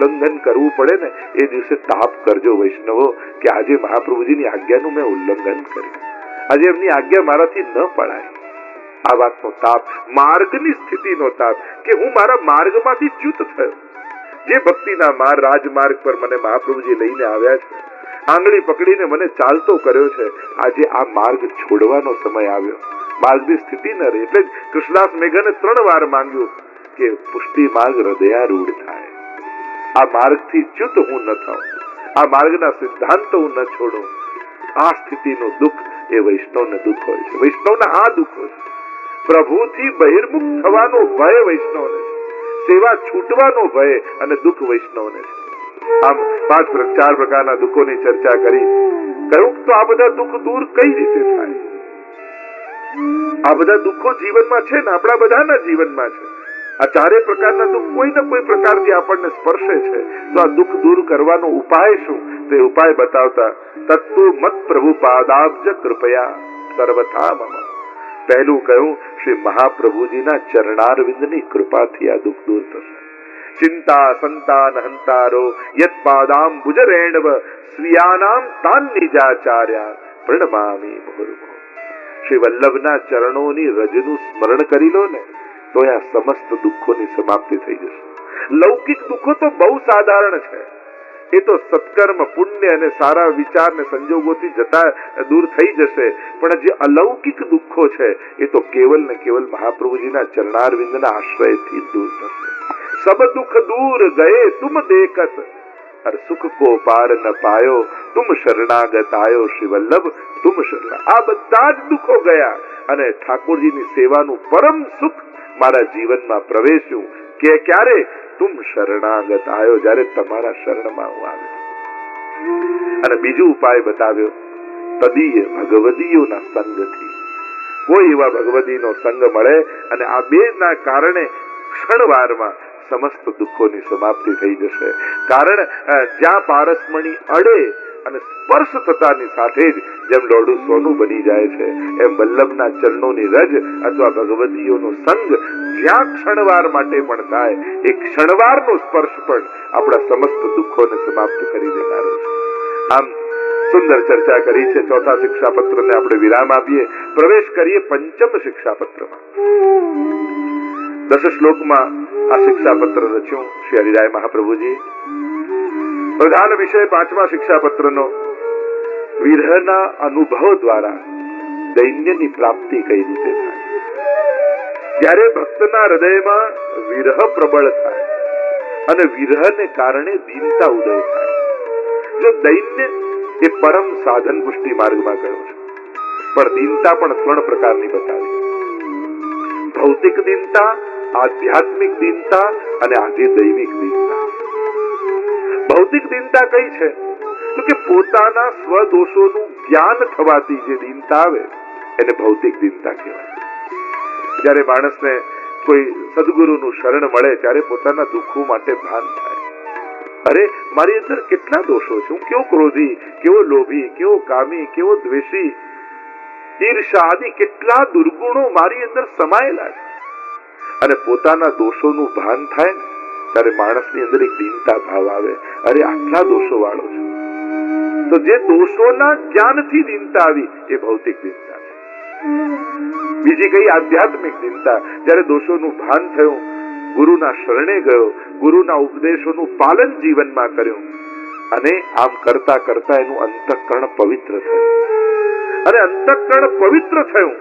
ઉલ્લંઘન કરવું પડે ને, એ દિવસે તાપ કરજો વૈષ્ણવો, કે આજે મહાપ્રભુજીની આજ્ઞાનું મેં ઉલ્લંઘન કર્યું. આજે એમની આજ્ઞા મારાથી ન પડાય. આ વાતનો તાપ, માર્ગની સ્થિતિનો તાપ, કે હું મારા માર્ગમાંથી ચ્યુત થયો. જે ભક્તિના માર્ગ રાજમાર્ગ પર મને મહાપ્રભુજી લઈને આવ્યા છે, આંગળી પકડીને મને ચાલતો કર્યો છે, આજે આ માર્ગ છોડવાનો સમય આવ્યો. માર્ગની સ્થિતિ ન રહી, એટલે જ કૃષ્ણાસ મેઘને ત્રણ વાર માંગ્યું કે પુષ્ટિ માર્ગ હૃદયારૂઢ થાય. આ માર્ગથી ચ્યુત હું ન થાઉં. આ માર્ગના સિદ્ધાંત હું ન છોડું. આ સ્થિતિનું દુઃખ એ વૈષ્ણવને દુઃખ હોય છે. વૈષ્ણવના આ દુઃખ હોય છે. પ્રભુથી બહિર્મુખ થવાનો ભય વૈષ્ણવને સેવા છૂટવાનો ભય અને દુઃખ વૈષ્ણવને આમ પાંચ ચાર પ્રકારના દુઃખોની ચર્ચા કરી. કહ્યું તો આ બધા દુઃખ દૂર કઈ રીતે થાય? આ બધા દુઃખો જીવનમાં છે ને? આપણા બધાના જીવનમાં છે. આ ચારે પ્રકારના દુઃખ કોઈ ને કોઈ પ્રકારથી આપણને સ્પર્શે છે. તો આ દુઃખ દૂર કરવાનો ઉપાય શું? તે ઉપાય બતાવતા તત્તુ મત પ્રભુ પાદાબ્જ કૃપયા સર્વથા મમ. પહેલું કહ્યું, શ્રી મહાપ્રભુજીના ચરણારવિંદની કૃપાથી આ દુઃખ દૂર થશે. ચિંતા, સંતાન, હંતારો યત પાદામ ભુજરેણવ, સ્વિયાનામ તાન નિજાચાર્યા પ્રણમામી મુહુર્મુહુ શ્રી વલ્લભના ચરણોની રજનું સ્મરણ કરી લો ને. તો આ સમસ્ત દુઃખોની સમાપ્તિ થઈ જશે. લૌકિક દુઃખો તો બહુ સાધારણ છે. એ તો સત્કર્મ, પુણ્ય અને સારા વિચાર ને સંજોગોથી જતા દૂર થઈ જશે. પણ જે અલૌકિક દુઃખો છે, એ તો કેવલ ને કેવલ મહાપ્રભુજીના ચરણારવિંદના આશ્રયથી દૂર થશે. સબ દુઃખ દૂર ગયે તુમ દેખત. અર સુખ કો પાર ન પાયો, તુમ શરણાગત આયો શ્રી વલ્લભ તુમ શરણા. આ બધા જ દુઃખો ગયા અને ઠાકોરજીની સેવાનું પરમ સુખ મારા જીવનમાં પ્રવેશ્યું કે ક્યારે તું શરણાગત આવ્યો જ્યારે તમારા શરણમાં હું આવ્યો. અને બીજો ઉપાય બતાવ્યો, તદીય ભગવદીઓના સંગથી. કોઈ એવા ભગવદીનો સંગ મળે અને આ બે ના કારણે ક્ષણવારમાં સમસ્ત દુઃખોની સમાપ્તિ થઈ જશે. કારણ જ્યાં પારસમણી અડે અને સ્પર્શ થતાની સાથે જ જેમ લોડું સોનું બની જાય છે, એમ વલ્લભના ચરણોની રજ અથવા ભગવતીઓનો સંગ જ્યાં ક્ષણવાર માટે પણ થાય, એ ક્ષણવારનો સ્પર્શ પણ આપણા સમસ્ત દુઃખોને સમાપ્ત કરી દેનારો છે. આમ, સુંદર ચર્ચા કરી છે, ચોથા શિક્ષાપત્રને આપણે વિરામ આપીએ. પ્રવેશ કરીએ પંચમ શિક્ષાપત્રમાં. દસ શ્લોકમાં આ શિક્ષાપત્ર રચ્યું. શ્રી હરિરાય મહાપ્રભુજી પ્રધાન વિષય પાંચમા શિક્ષાપત્રનો વિરહના અનુભવ દ્વારા દૈન્યની પ્રાપ્તિ કઈ રીતે થાય? જ્યારે ભક્તના હૃદયમાં વિરહ પ્રબળ થાય અને વિરહને કારણે દીનતા ઉદય થાય જો દૈન્ય એ પરમ સાધન પુષ્ટિ માર્ગમાં ગયો છે. પણ દીનતા પણ ત્રણ પ્રકારની બતાવી. ભૌતિક દીનતા, આધ્યાત્મિક દીનતા અને આજે દૈવિક દીનતા. ભૌતિક દીનતા કઈ છે? તો કે પોતાના સ્વદોષોનું જ્ઞાન થવાથી જે દીનતા આવે, એને ભૌતિક દીનતા કહેવાય. જ્યારે માણસને કોઈ સદગુરુનું શરણ મળે, ત્યારે પોતાના દુઃખો માટે ભાન થાય. અરે, મારી અંદર કેટલા દોષો છે? હું કેવો ક્રોધી, કેવો લોભી, કેવો કામી, કેવો દ્વેષી? ઈર્ષા આદિ કેટલા દુર્ગુણો મારી અંદર સમાયેલા છે. અને પોતાના દોષોનું ભાન થાય ને ત્યારે માણસની અંદર એક દીનતા ભાવ આવે. અરે, આટલા દોષો વાળો છે. તો જે દોષોના જ્ઞાનથી દીનતા આવી, એ ભૌતિક દીનતા છે. બીજી કઈ આધ્યાત્મિક દીનતા જ્યારે દોષોનું ભાન થયું, ગુરુના શરણે ગયો, ગુરુના ઉપદેશોનું પાલન જીવનમાં કર્યું, અને આમ કરતા કરતા એનું અંતઃકરણ પવિત્ર થયું. અને અંતઃકરણ પવિત્ર થયું,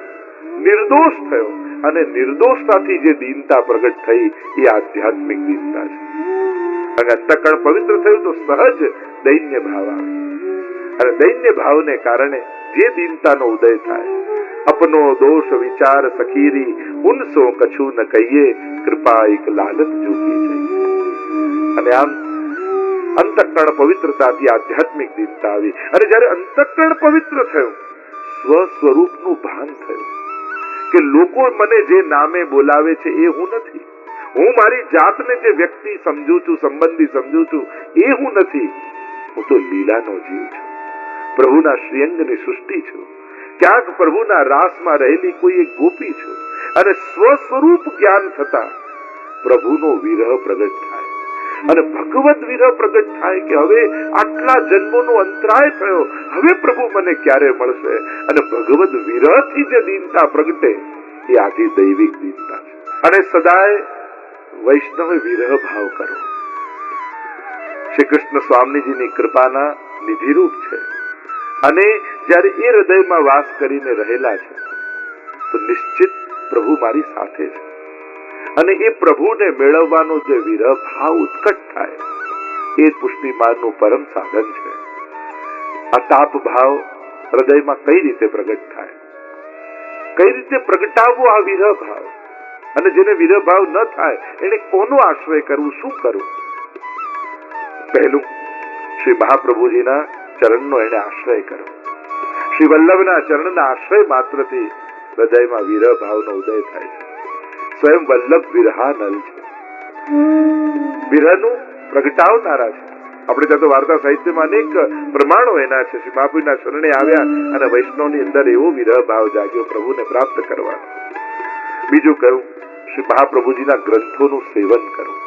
નિર્દોષ થયો. અને નિર્દોષતાથી જે દીનતા પ્રગટ થઈ એ આધ્યાત્મિક દીનતા છે. અને અંતઃકરણ પવિત્ર થયું તો સહજ દૈન્ય ભાવ આવે. અને દૈન્ય ભાવને કારણે જે દીનતાનો ઉદય થાય, અપનો દોષ વિચાર સખીરી, ઉનસો કછું ન કહીએ, કૃપા એક લાલચ જોગી જઈએ અને આમ અંતઃકરણ પવિત્રતાથી આધ્યાત્મિક દીનતા આવી. અને જ્યારે અંતકરણ પવિત્ર થયું સ્વ સ્વરૂપનું ભાન થયું. કે લોકો મને જે નામે બોલાવે છે એ હું નથી. હું મારી જાતને જે વ્યક્તિ સમજુ છું, સંબંધી સમજુ છું, એ હું નથી. હું તો લીલાનો જીવ છું. પ્રભુના શ્રીઅંગની સૃષ્ટિ છું. ક્યાંક પ્રભુના રાસમાં રહેલી કોઈ એક ગોપી છું. અને સ્વ સ્વરૂપ જ્ઞાન થતા પ્રભુનો વિરહ પ્રગટ થાય. અને ભગવદ વિરહ પ્રગટ થાય કે હવે આટલા જન્મોનો અંતરાય થયો, હવે પ્રભુ મને ક્યારે મળશે? અને ભગવદ વિરહથી જે દીનતા પ્રગટે, એ આથી દૈવિક દીનતા છે. અને સદાય વૈષ્ણવ વિરહ ભાવ કરો. શ્રી કૃષ્ણ સ્વામીજીની કૃપાના નિધિરૂપ છે. અને જ્યારે એ હૃદયમાં વાસ કરીને રહેલા છે, તો નિશ્ચિત પ્રભુ મારી સાથે છે. અને એ પ્રભુને મેળવવાનો જે વિરહ ભાવ ઉત્કટ થાય, એ પુષ્ટિ માર્ગનું પરમ સાધન છે. આ તાપ ભાવ હૃદયમાં કઈ રીતે પ્રગટ થાય? કઈ રીતે પ્રગટાવવો આ વિરહ ભાવ? અને જેને વિરહ ભાવ ન થાય, એને કોનો આશ્રય કરવું, શું કરવું? પહેલું, શ્રી મહાપ્રભુજીના ચરણનો એને આશ્રય કરો. શ્રી વલ્લભના ચરણના આશ્રય માત્રથી હૃદયમાં વિરહ ભાવનો ઉદય થાય છે. સ્વયં વલ્લભ વિરહાનલ છે. વિરહનું પ્રગટાવનારા છે. આપણે ત્યાં તો વાર્તા સાહિત્યમાં અનેક પ્રમાણો એના છે. શ્રી મહાપુરના શરણે આવ્યા અને વૈષ્ણવની અંદર એવો વિરહ ભાવ જાગ્યો પ્રભુને પ્રાપ્ત કરવા બીજું કહ્યું, શ્રી મહાપ્રભુજીના ગ્રંથોનું સેવન કરવું.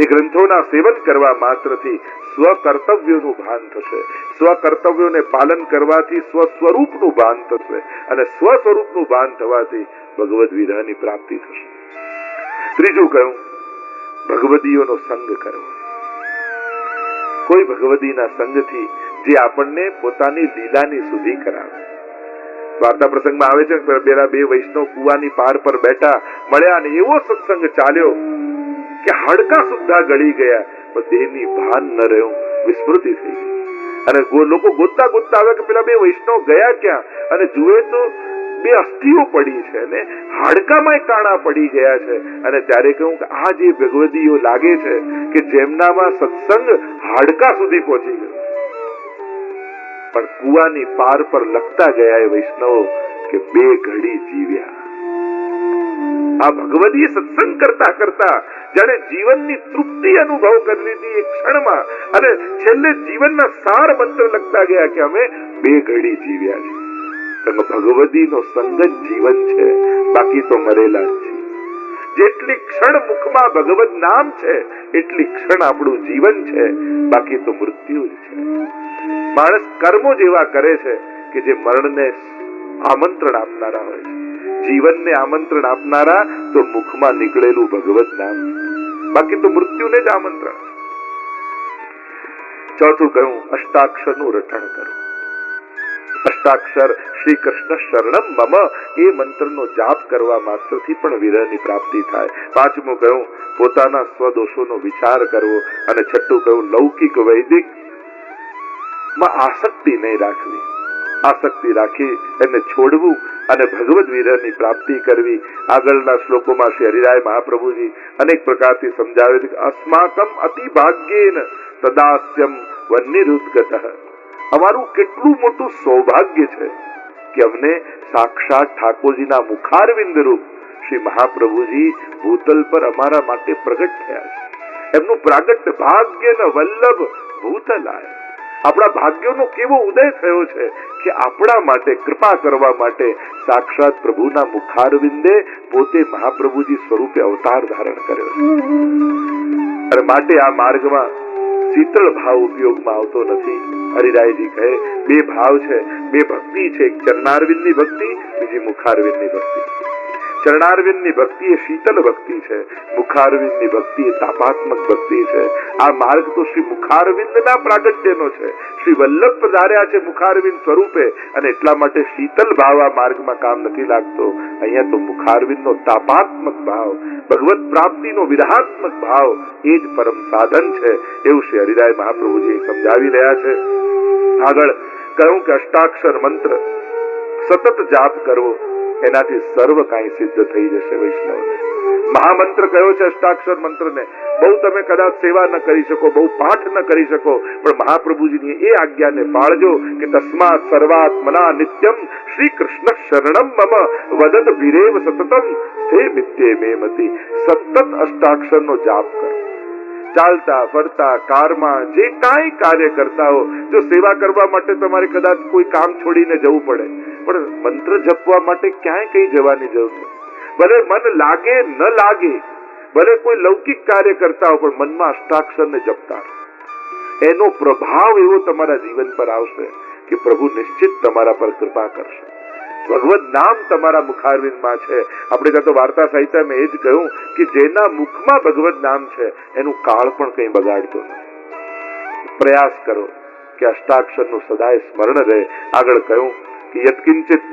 એ ગ્રંથોના સેવન કરવા માત્રથી સ્વ કર્તવ્યોનું ભાન થશે. સ્વ કર્તવ્યોને પાલન કરવાથી સ્વ સ્વરૂપનું ભાન થશે. અને સ્વ સ્વરૂપનું ભાન થવાથી ભગવદ વિધાની પ્રાપ્તિ થશે. ત્રીજું કહ્યું, ભગવદીઓનો સંગ કરવો. કોઈ ભગવદીના સંગથી જે આપણને પોતાની લીલાની સુધી કરાવે. વાર્તા પ્રસંગમાં આવે છે પેલા બે વૈષ્ણવ કુવાની પાર પર બેઠા, મળ્યા અને એવો સત્સંગ ચાલ્યો કે હાડકા સુદ્ધા ગળી ગયા, પણ દેહની ભાન ન રહ્યું, વિસ્મૃતિ થઈ ગઈ. અને લોકો ગોતતા ગોતતા આવે કે પેલા બે વૈષ્ણવ ગયા ક્યાં? અને જુએ તો બે અસ્થિઓ પડી છે ને હાડકામાં કાણા પડી ગયા છે. અને ત્યારે કહું કે આ જે ભગવદીઓ લાગે છે કે જેમનામાં સત્સંગ હાડકા સુધી પહોંચી ગયો. પણ કુવાની પાર પર લખતા ગયા એ વૈષ્ણવો કે બે ઘડી જીવ્યા. આ ભગવદીએ સત્સંગ કરતા કરતા જ્યારે જીવનની તૃપ્તિ અનુભવ કરી લીધી એક ક્ષણમાં. અને છેલ્લે જીવનના સાર મંત્ર લખતા ગયા કે અમે બે ઘડી જીવ્યા છે તમે ભગવદીનો સંગ જ જીવન છે, બાકી તો મરેલા છે જેટલી ક્ષણ મુખમાં ભગવદ નામ છે, એટલી ક્ષણ આપણું જીવન છે, બાકી તો મૃત્યુ જ છે. માણસ કર્મો જેવા કરે છે કે જે મરણને આમંત્રણ આપનારા હોય છે. જીવનને આમંત્રણ આપનારા તો મુખમાં નીકળેલું ભગવત નામ. બાકી તો મૃત્યુને જ આમંત્રણ. ચોથું કહ્યું, અષ્ટાક્ષરનું રટણ કરો. અષ્ટાક્ષર શ્રી કૃષ્ણ શરણમ મમ. એ મંત્રનો જાપ કરવા માત્રથી પણ વિરહની પ્રાપ્તિ થાય. પાંચમું કહ્યું, પોતાના સ્વદોષોનો વિચાર કરવો. અને છઠ્ઠું કહ્યું, લૌકિક વૈદિકમાં આસક્તિ નહીં રાખવી. આસક્તિ રાખી એને છોડવું અને ભગવદ વિરહની પ્રાપ્તિ કરવી. આગળના શ્લોકોમાં શ્રી હરિરાય મહાપ્રભુજી અનેક પ્રકારથી સમજાવે છે અસ્માકમ અતિ ભાગ્યેન તદાસ્યમ વન્યરુદ્ગત અમારું કેટલું મોટું સૌભાગ્ય છે કે અમને સાક્ષાત ઠાકોરજીના મુખારવિંદ રૂપ શ્રી મહાપ્રભુજી ભૂતલ પર અમારા માટે પ્રગટ થયા છે. એમનું પ્રાગટ્ય ભાગ્ય ને વલ્લભ ભૂતલાય. આપણા ભાગ્યોનો કેવો ઉદય થયો છે કે આપણા માટે કૃપા કરવા માટે સાક્ષાત પ્રભુના મુખારવિંદે પોતે મહાપ્રભુજી સ્વરૂપે અવતાર ધારણ કર્યો અને માટે આ માર્ગમાં શીતળ ભાવ ઉપયોગમાં આવતો નથી. હરિરાયજી કહે બે ભાવ છે. બે ભક્તિ છે. એક ચરણારવિંદની ભક્તિ બીજી મુખારવિંદની ભક્તિ. ચરણારવિંદની ભક્તિ એ શીતલ ભક્તિ છે, મુખારવિંદની ભક્તિ એ તાપાત્મક ભક્તિ છે. આ માર્ગ તો શ્રી મુખારવિંદના પ્રાગટ્યનો છે. શ્રી વલ્લભ પધાર્યા છે મુખારવિંદ સ્વરૂપે અને એટલા માટે શીતલ ભાવ આ માર્ગમાં કામ નથી લાગતો. અહીંયા તો મુખારવિંદનો તાપાત્મક ભાવ, ભગવત પ્રાપ્તિનો વિરહાત્મક ભાવ એ જ પરમ સાધન છે એવું શ્રી હરિરાય મહાપ્રભુજી સમજાવી રહ્યા છે. આગળ કહ્યું કે અષ્ટાક્ષર મંત્ર, સતત જાપ કરવો એનાથી સર્વ કાંઈ સિદ્ધ થઈ જશે વૈષ્ણવને. મહામંત્ર કયો છે અષ્ટાક્ષર મંત્રને? બહુ તમે કદાચ સેવા ન કરી શકો, બહુ પાઠ ન કરી શકો, પણ મહાપ્રભુજીની એ આજ્ઞાને પાળજો કે તસ્માત સર્વાત્મના નિત્યમ શ્રી કૃષ્ણ શરણમ મમ વદત વિરેવ સતતમ સ્થે મિત્યે મે મતી. સતત અષ્ટાક્ષરનો જાપ કરો. ચાલતા, ફરતા, કારમાં જે કાંઈ કાર્ય કરતા હો, જો સેવા કરવા માટે તમારે કદાચ કોઈ કામ છોડીને જવું પડે પણ મંત્ર જપવા માટે ક્યાંય કઈ જવાની જરૂર નથી. ભલે મન લાગે, ન લાગે, ભલે કોઈ લૌકિક કાર્ય કરતા હો પણ મનમાં અષ્ટાક્ષરને જપતા એનો પ્રભાવ એવો તમારા જીવન પર આવશે કે પ્રભુ નિશ્ચિત તમારા પર કૃપા કરશે. ભગવત નામ તમારા મુખારવિંદમાં છે. આપણે કાં તો વાર્તા સાહિત્યમાં એ જ કહ્યું કે જેના મુખમાં ભગવત નામ છે, એનું કાળ પણ કંઈ બગાડતો નથી. પ્રયાસ કરો કે અષ્ટાક્ષરનું સદાય સ્મરણ રહે. આગળ કહ્યું કે યત્કિંચિત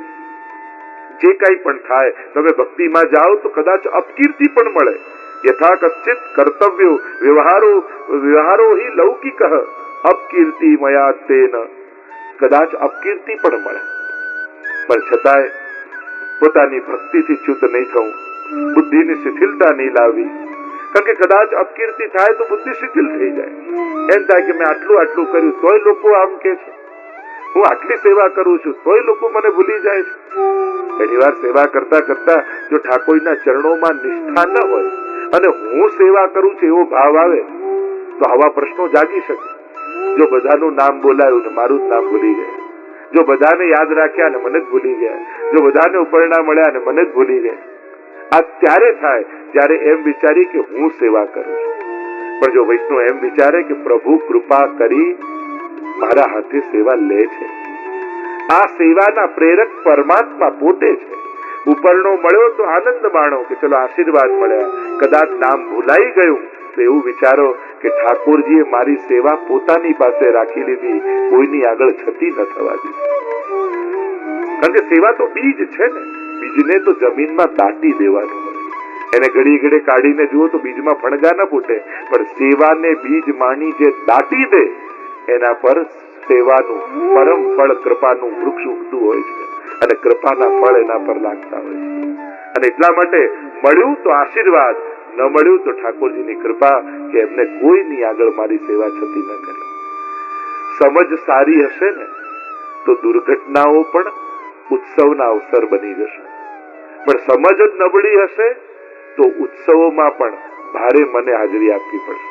જે કાંઈ પણ થાય તમે ભક્તિમાં જાઓ તો કદાચ અપકીર્તિ પણ મળે યથા કશ્ચિત કર્તવ્યો વ્યવહારો વ્યવહારો હિ લૌકિક અપકીર્તિ મયા તેન કદાચ અપકીર્તિ પણ મળે પણ છતાંય પોતાની ભક્તિથી ચ્યુત નહીં થવું બુદ્ધિની શિથિલતા નહીં લાવવી કારણ કે કદાચ અપકીર્તિ થાય તો બુદ્ધિ શિથિલ થઈ જાય એમ થાય કે મેં આટલું આટલું કર્યું તોય લોકો આમ કે છે હું આટલી સેવા કરું છું, તોય લોકો મને ભૂલી જાય છે. ઘણી વાર સેવા કરતા કરતા જો ઠાકોરના ચરણોમાં નિષ્ઠા ન હોય અને હું સેવા કરું છું એવો ભાવ આવે, તો આવા પ્રશ્નો જાગી શકે. જો બધાનું નામ બોલાયું ને મારું જ નામ ભૂલી ગયા જો બધાને યાદ રાખ્યા ને મને જ ભૂલી ગયા જો બધાને ઉપરણા મળ્યા ને મને જ ભૂલી ગયા આ ત્યારે થાય જ્યારે એમ વિચારી કે હું સેવા કરું છું. પણ જો વૈષ્ણવ એમ વિચારે કે પ્રભુ કૃપા કરી મારા હાથે સેવા લે છે. આ સેવાના પ્રેરક પરમાત્મા પોતે છે. ઉપરનો મળ્યો તો આનંદ માણો કે ચલો આશીર્વાદ મળ્યા. કદાચ નામ ભૂલાઈ ગયું તો એવું વિચારો કે ઠાકોરજીએ મારી સેવા પોતાની પાસે રાખી લીધી. કોઈની આગળ છતી ન થવા દીધી. કારણ કે સેવા તો બીજ છે ને. બીજને તો જમીનમાં દાટી દેવાનું એને ઘડી ઘડી કાઢીને જુઓ તો બીજમાં ફણગા ન ફૂટે. પણ સેવાને બીજ માણી જે દાટી દે એના પર સેવાનું, પરમ ફળ કૃપાનું વૃક્ષ ઉગતું હોય છે. અને કૃપાના ફળ એના પર લાગતા હોય છે. અને એટલા માટે મળ્યું તો આશીર્વાદ, ન મળ્યું તો ઠાકોરજીની કૃપા કે એમને કોઈની આગળ મારી સેવા છતી ન કરે. સમજ સારી હશે ને, તો દુર્ઘટનાઓ પણ ઉત્સવના અવસર બની જશે. પણ સમજ જ નબળી હશે તો ઉત્સવોમાં પણ ભારે મને હાજરી આપવી પડશે.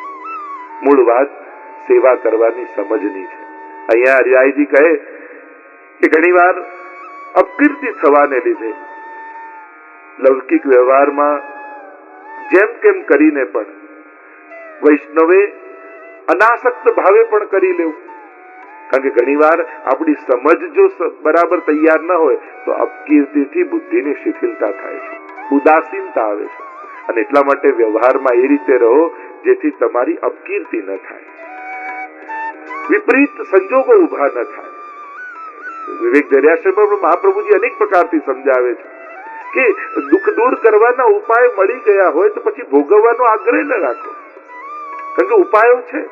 મૂળ વાત સેવા કરવાની સમજની છે. અહીંયા હરિરાયજી કહે કે ઘણી વાર અપકીર્તિ થવાને લીધે લૌકિક વ્યવહારમાં જેમ કેમ કરીને પણ વૈષ્ણવે અનાસક્ત ભાવે પણ કરી લેવું. કારણ કે ઘણીવાર આપણી સમજ જો બરાબર તૈયાર ન હોય, તો અપકીર્તિથી બુદ્ધિની શિથિલતા થાય છે, ઉદાસીનતા આવે છે. અને એટલા માટે વ્યવહારમાં એ રીતે રહો જેથી તમારી અપકીર્તિ ન થાય. વિપરીત સંજોગો ઊભા ન થાય વિવેક દરિયાશ્રમમાં મહાપ્રભુજી અનેક પ્રકારથી સમજાવે છે કે દુઃખ દૂર કરવાના ઉપાય મળી ગયા હોય તો પછી ભોગવવાનો આગ્રહ ન રાખો। કારણ કે ઉપાયો છે।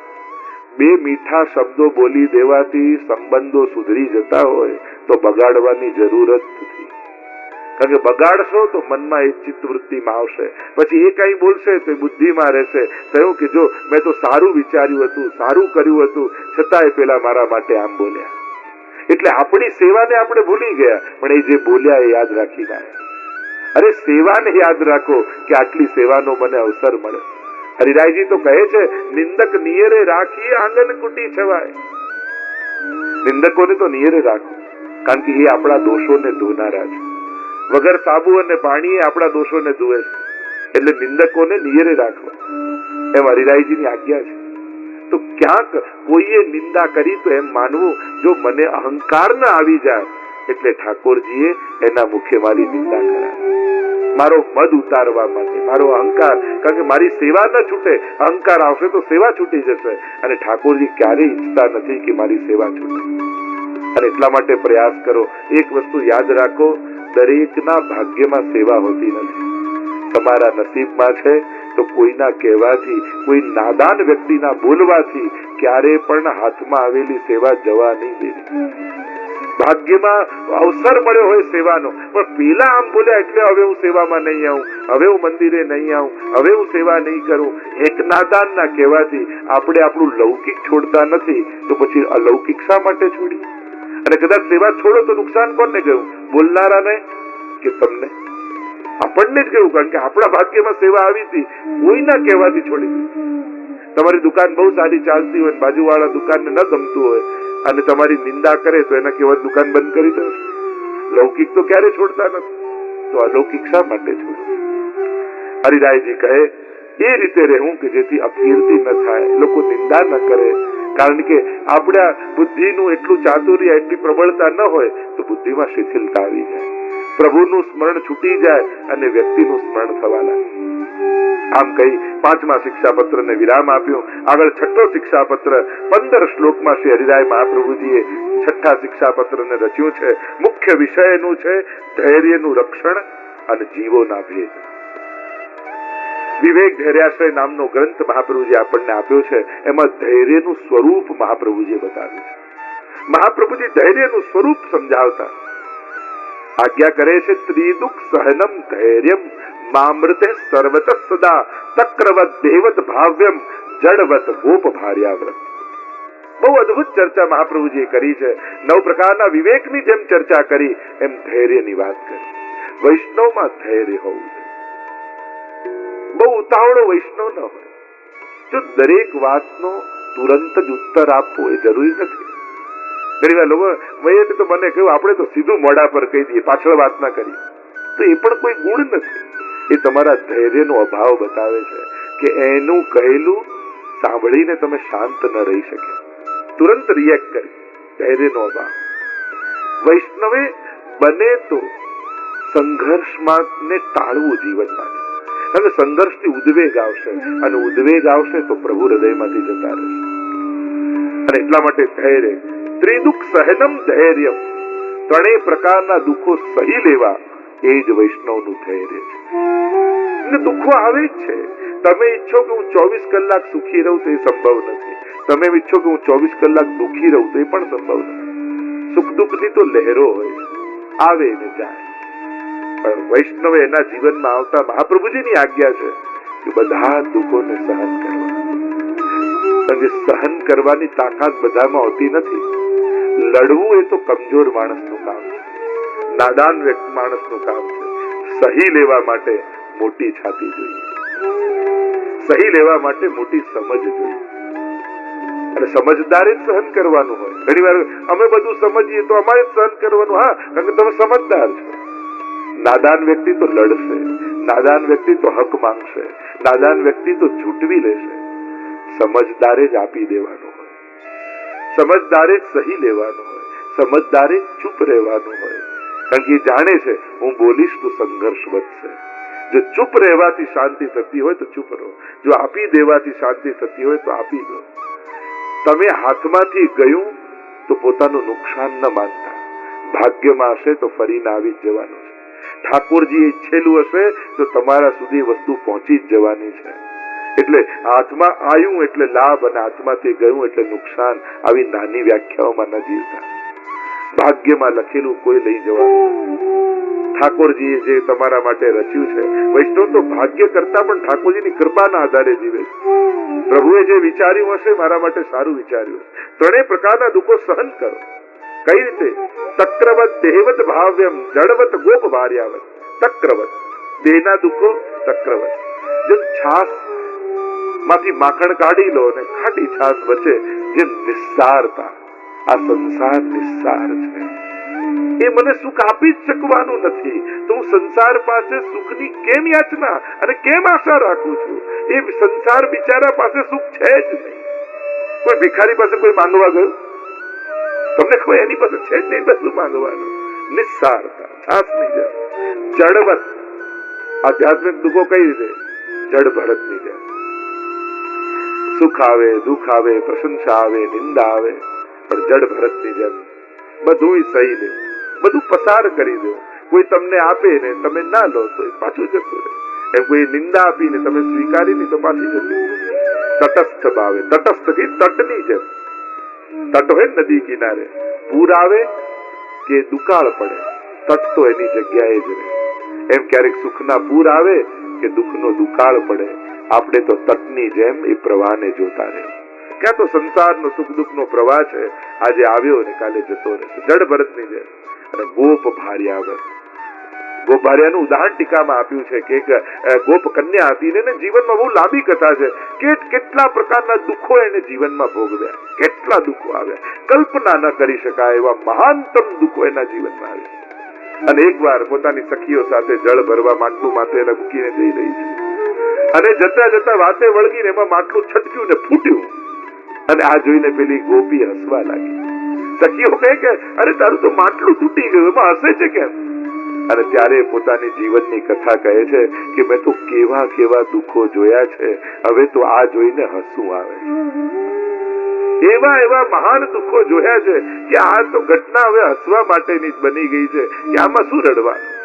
બે મીઠા શબ્દો બોલી દેવાથી સંબંધો સુધરી જતા હોય તો બગાડવાની જરૂરત નથી। કારણ કે બગાડશો તો મનમાં એ ચિત્તવૃત્તિમાં આવશે. પછી એ કઈ બોલશે તો એ બુદ્ધિમાં રહેશે. કહ્યું કે જો મેં તો સારું વિચાર્યું હતું, સારું કર્યું હતું, છતાંય પેલા મારા માટે આમ બોલ્યા. એટલે આપણી સેવાને આપણે ભૂલી ગયા, પણ એ જે બોલ્યા એ યાદ રાખી ગયા અરે સેવાને યાદ રાખો કે આટલી સેવાનો મને અવસર મળે હરિરાયજી તો કહે છે, નિંદક નિયરે રાખી આંગન કુટી છવાય. નિંદકોને તો નિયરે રાખો, કારણ કે એ આપણા દોષોને ધોનારા છે. વગર સાબુ અને પાણી આપણા દોષોને ધુએ છે. એટલે નિંદકોને નિયરે રાખવા એ મારી રાયજીની આજ્ઞા છે. તો ક્યાંક કોઈએ નિંદા કરી તો એમ માનવું, જો મને અહંકાર ના આવી જાય, એટલે ઠાકોરજીએ એના મુખે મારી નિંદા કરાવી. મારો મદ ઉતારવા માટે, મારો અહંકાર, કારણ કે મારી સેવા ન છૂટે. અહંકાર આવશે તો સેવા છૂટી જશે. અને ઠાકોરજી ક્યારેય ઈચ્છતા નથી કે મારી સેવા છૂટે. અને એટલા માટે પ્રયાસ કરો, એક વસ્તુ યાદ રાખો દરેકના ભાગ્યમાં સેવા હોતી નથી. તમારા નસીબમાં છે તો કોઈના કહેવાથી, કોઈ નાદાન વ્યક્તિના બોલવાથી ક્યારે પણ હાથમાં આવેલી સેવા જવા નહીં દેવી ભાગ્યમાં અવસર મળ્યો હોય સેવાનો, પણ પેલા આમ બોલ્યા એટલે હવે હું સેવામાં નહીં આવું, હવે હું મંદિરે નહીં આવું, હવે હું સેવા નહીં કરું. એક નાદાન ના કહેવાથી આપણે આપણું લૌકિક છોડતા નથી, તો પછી અલૌકિક શા માટે છોડી અને કદાચ સેવા છોડો તો નુકસાન કોને ગયું? બોલનારાને કે તમને? આપણને જ કહ્યું કારણ કે આપણા ભાગ્યમાં સેવા આવી હતી, કોઈના કહેવાથી છોડી. તમારી દુકાન બહુ સારી ચાલતી હોય બાજુવાળા દુકાનને ન ગમતું હોય, અને તમારી નિંદા કરે તો એના કહેવા દુકાન બંધ કરી દો. લૌકિક તો ક્યારે છોડતા નથી? તો અલૌકિક શા માટે છોડે? હરિરાયજી કહે, એ રીતે રહેવું કે જેથી અપકીર્તિ ન થાય, લોકો નિંદા ન કરે કારણ કે આપણા બુદ્ધિનું એટલું ચાતુર્ય, એટલી પ્રબળતા ન હોય, તો બુદ્ધિમાં શિથિલતા આવી જાય. પ્રભુનું સ્મરણ છૂટી જાય અને વ્યક્તિનું સ્મરણ થવા લાગે. આમ કહી પાંચમા શિક્ષાપત્ર ને વિરામ આપ્યો. આગળ છઠ્ઠો શિક્ષાપત્ર, પંદર શ્લોકમાં શ્રી હરિરાય મહાપ્રભુજીએ છઠ્ઠા શિક્ષાપત્ર ને રચ્યું છે. મુખ્ય વિષય એનું છે ધૈર્યનું રક્ષણ અને જીવોના ભેદ. વિવેક ધૈર્યાશ્રય નામનો ગ્રંથ મહાપ્રભુજી આપણને આપ્યો છે. એમાં ધૈર્યનું સ્વરૂપ મહાપ્રભુજીએ બતાવ્યું છે. મહાપ્રભુજી ધૈર્યનું સ્વરૂપ સમજાવતા આજ્ઞા કરે છે, ત્રિદુઃખ સહનમ ધૈર્યમ, મામૃતે સર્વત સદા, તક્રવત દેવત ભાવ્યમ, જડવત ગોપ ભાર્યાવ્રત. બહુ અદ્ભુત ચર્ચા મહાપ્રભુજીએ કરી છે. નવ પ્રકારના વિવેકની જેમ ચર્ચા કરી, એમ ધૈર્યની વાત કરી. વૈષ્ણવમાં ધૈર્ય હોવું જોઈએ. બહુ ઉતાવળો વૈષ્ણવ ન હોય જો દરેક વાતનો તુરંત જ ઉત્તર આપવો એ જરૂરી નથી ઘણી લોકો વયે તો મને કહ્યું આપણે તો સીધું મોઢા પર કહી દઈએ પાછળ વાત ના કરી તો એ પણ કોઈ ગુણ નથી એ તમારા ધૈર્યનો અભાવ બતાવે છે કે એનું કહેલું સાંભળીને તમે શાંત ન રહી શકે તુરંત રિએક્ટ કરી ધૈર્યનો અભાવ વૈષ્ણવે બને તો સંઘર્ષમાં ને ટાળવું જીવનમાં કે સંઘર્ષથી ઉદ્વેગ આવશે. અને ઉદ્વેગ આવશે તો પ્રભુ હૃદયમાંથી જતા રહેશે. અને એટલા માટે ધૈર્ય. ત્રિદુઃખ સહનમ ધૈર્ય ત્રણેય પ્રકારના દુઃખો સહી લેવા એ જ વૈષ્ણવનું ધૈર્ય છે. અને દુઃખો આવે જ છે. તમે ઈચ્છો કે હું ચોવીસ કલાક સુખી રહું તો એ સંભવ નથી. તમે ઈચ્છો કે હું ચોવીસ કલાક દુઃખી રહું તો એ પણ સંભવ નથી. સુખ દુઃખની તો લહેરો હોય. આવે ને જાય. પણ વૈષ્ણવ એના જીવનમાં આવતા મહાપ્રભુજીની આજ્ઞા છે કે બધા દુઃખોને સહન કરવા. સહન કરવાની તાકાત બધામાં હોતી નથી. લડવું એ તો કમજોર માણસનું કામ છે. નાદાન વ્યક્તિ માણસનું કામ છે. સહી લેવા માટે મોટી છાતી જોઈએ. સહી લેવા માટે મોટી સમજ જોઈએ. અને સમજદારે જ સહન કરવાનું હોય. ઘણી વાર અમે બધું સમજીએ તો અમારે જ સહન કરવાનું. હા, કારણ કે તમે સમજદાર છો. નાદાન વ્યક્તિ તો લડશે, નાદાન વ્યક્તિ તો હક માંગશે, નાદાન વ્યક્તિ તો છૂટવી લેશે. સમજદારે જ આપી દેવાનું હોય. સમજદારે સહી લેવાનું હોય. સમજદારે ચૂપ રહેવાનું હોય. કારણ કે જાણે છે, હું બોલીશ તો સંઘર્ષ વધશે. જો ચૂપ રહેવાથી શાંતિ થતી હોય તો ચૂપ રહો. જો આપી દેવાથી શાંતિ થતી હોય તો આપી દો. તમે હાથમાંથી ગયું તો પોતાનું નુકસાન ન માનતા. ભાગ્યમાં હશે તો ફરીને આવી જવાનું છે. ઠાકોરજી ઈચ્છેલું હશે, તો તમારા સુધી વસ્તુ પહોંચી જ જવાની છે. એટલે હાથમાં આવ્યું એટલે લાભ અને હાથમાંથી ગયું એટલે નુકસાન, આવી નાની વ્યાખ્યાઓમાં ન જીવતા ભાગ્યમાં લખેલું કોઈ લઈ જવાનું ઠાકોરજીએ જે તમારા માટે રચ્યું છે, વૈષ્ણવ તો ભાગ્ય કરતા પણ ઠાકોરજીની કૃપાના આધારે જીવે પ્રભુએ જે વિચાર્યું હશે, મારા માટે સારું વિચાર્યું ત્રણેય પ્રકારના દુઃખો સહન કરો. કઈ રીતે તક્રવત દેહવત ભાવ્યમ, જડવત ગોપ ભાર્યાવત તક્રવત. દેહના દુઃખો તક્રવત. જેમ છાસમાંથી માખણ કાઢી લો અને ખાટી છાસ વચ્ચે જેમ નિસ્સારતા. આ સંસાર નિસ્સાર છે. એ મને સુખ આપી જ શકવાનું નથી. તો હું સંસાર પાસે સુખની કેમ યાચના અને કેમ આશા રાખું છું? એ સંસાર બિચારા પાસે સુખ છે જ નહીં. કોઈ ભિખારી પાસે કોઈ માંગવા ગયું? તમને ખબર એની પાસે છે જ નહીં બધું માંગવાનું. નિસ્સારતા છાસની જેમ જડવત. આધ્યાત્મિક દુઃખો કઈ રીતે? જડ ભરતની જેમ સુખ આવે, દુઃખ આવે, પ્રશંસા આવે, નિંદા આવે, પણ જડ ભરતની જેમ બધું સહી દે. બધું પસાર કરી દો. કોઈ તમને આપે ને તમે ના લો, તો પાછું જતું રહે. એમ કોઈ નિંદા આપીને તમે સ્વીકારી નહીં, તો પાછી જતું. તટસ્થ ભાવે. તટસ્થથી તટની જેમ. તટ હોય નદી કિનારે. પૂર આવે કે દુકાળ પડે, તટ તો એની જગ્યાએ જ રહે. એમ ક્યારેક સુખના પૂર આવે કે દુઃખનો દુકાળ પડે. આપણે તો તટની જેમ એ પ્રવાહને જોતા રહે ક્યાં તો સંસારનો સુખ દુઃખનો પ્રવાહ છે. આજે આવ્યો ને કાલે જતો રહેશે. જડ ભરતની જેમ. અને ગોપ ભાર્યાવર ગોપ ઉદાહરણ ટીકામાં આપ્યું છે કે એક ગોપ કન્યા હતી એને જીવનમાં બહુ લાંબી કથા છે કે કેટલા પ્રકારના દુઃખો એને જીવનમાં ભોગવ્યા, કેટલા દુઃખો આવ્યા. કલ્પના ન કરી શકાય એવા મહાનતમ દુઃખો એના જીવનમાં આવ્યા. અને એકવાર પોતાની સખીઓ સાથે જળ ભરવા માટલું માથે મૂકીને જઈ રહી છે અને જતા જતા વાતે વળગીને એમાં માટલું છટક્યું ને ફૂટ્યું. અને આ જોઈને પેલી ગોપી હસવા લાગી. સખીઓ કહે કે, અરે, તારું તો માટલું તૂટી ગયું, એમાં હસે છે કેમ? અને ત્યારે પોતાની જીવનની કથા કહે છે કે મેં તો કેવા કેવા દુઃખો જોયા છે. હવે તો આ જોઈને હસવું આવે છે. એવા એવા મહાન દુઃખો જોયા છે કે આ તો ઘટના હવે હસવા માટેની જ બની ગઈ છે કે આમાં શું રડવાનું?